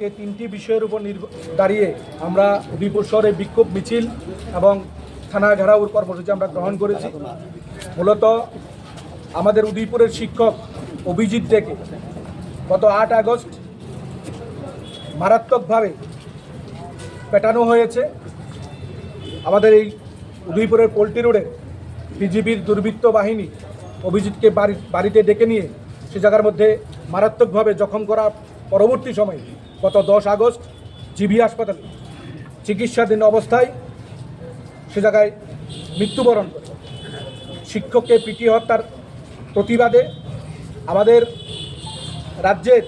তিনটি বিষয়ের উপর দাঁড়িয়ে আমরা উদয়পুর শহরে বিক্ষোভ মিছিল এবং থানা ঘেরাওর কর্মসূচি আমরা গ্রহণ করেছি। মূলত আমাদের উদয়পুরের শিক্ষক অভিজিৎ ডেকে গত আট আগস্ট মারাত্মকভাবে পেটানো হয়েছে। আমাদের এই উদয়পুরের পোল্ট্রি রোডে বিজিবির দুর্বৃত্ত বাহিনী অভিজিৎকে বাড়ি, বাড়িতে ডেকে নিয়ে সে জায়গার মধ্যে মারাত্মকভাবে জখম করা পরবর্তী সময়ে গত দশ আগস্ট জিবি হাসপাতালে চিকিৎসাধীন অবস্থায় সে জায়গায় মৃত্যুবরণ করে। শিক্ষককে পিটিয়ে হত্যার প্রতিবাদে আমাদের রাজ্যের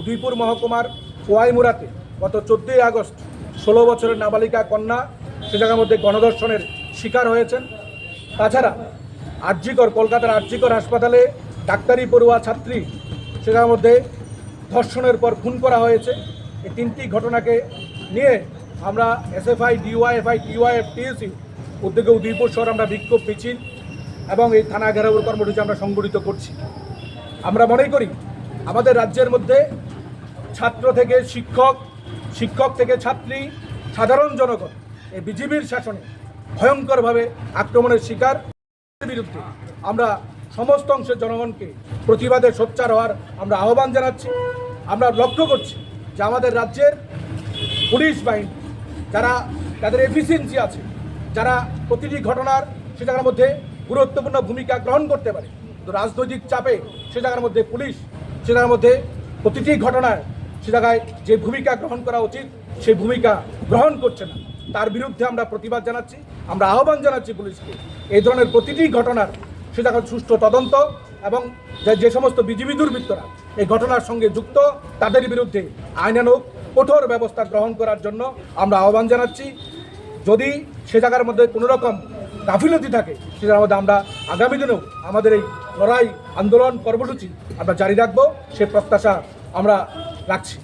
উদয়পুর মহকুমার কোয়াইমুরাতে গত চোদ্দোই আগস্ট ষোলো বছরের নাবালিকা কন্যা সে জায়গার মধ্যে গণধর্ষণের শিকার হয়েছেন। তাছাড়া আরজিকর, কলকাতার আরজিকর হাসপাতালে ডাক্তারি পড়ুয়া ছাত্রী সে জায়গার মধ্যে ধর্ষণের পর খুন করা হয়েছে। এই তিনটি ঘটনাকে নিয়ে আমরা এসএফআই, ডিওয়াইএফআই টিওয়াইএফ টিএসি উদ্যোগে উদয়পুর শহর আমরা বিক্ষোভ মিছিল এবং এই থানা ঘেরাওর কর্মসূচি আমরা সংগঠিত করছি। আমরা মনে করি, আমাদের রাজ্যের মধ্যে ছাত্র থেকে শিক্ষক শিক্ষক থেকে ছাত্রী, সাধারণ জনগণ, এই বিজিবির শাসনে ভয়ঙ্করভাবে আক্রমণের শিকার। বিরুদ্ধে আমরা সমস্ত অংশের জনগণকে প্রতিবাদে সোচ্চার হওয়ার আমরা আহ্বান জানাচ্ছি। আমরা লক্ষ্য করছি যে আমাদের রাজ্যের পুলিশ বাহিনী, যারা তাদের এফিসিয়েন্সি আছে, যারা প্রতিটি ঘটনার সে জায়গার মধ্যে গুরুত্বপূর্ণ ভূমিকা গ্রহণ করতে পারে। রাজনৈতিক চাপে সে জায়গার মধ্যে পুলিশ সে জায়গার মধ্যে প্রতিটি ঘটনায় সে জায়গায় যে ভূমিকা গ্রহণ করা উচিত, সেই ভূমিকা গ্রহণ করছে না। তার বিরুদ্ধে আমরা প্রতিবাদ জানাচ্ছি, আমরা আহ্বান জানাচ্ছি পুলিশকে। এই ধরনের প্রতিটি ঘটনার সে জায়গায় সুষ্ঠু তদন্ত এবং যে- সমস্ত বিজিবি দুর্বৃত্তরা এই ঘটনার সঙ্গে যুক্ত, তাদের বিরুদ্ধে আইনানুগ, কঠোর ব্যবস্থা গ্রহণ করার জন্য আমরা আহ্বান জানাচ্ছি। যদি সে জায়গার মধ্যে কোনো রকম গাফিলতি থাকে, সে জায়গার মধ্যে আমরা আগামী দিনেও আমাদের এই লড়াই আন্দোলন কর্মসূচি আমরা জারি রাখব। সে প্রত্যাশা আমরা রাখছি।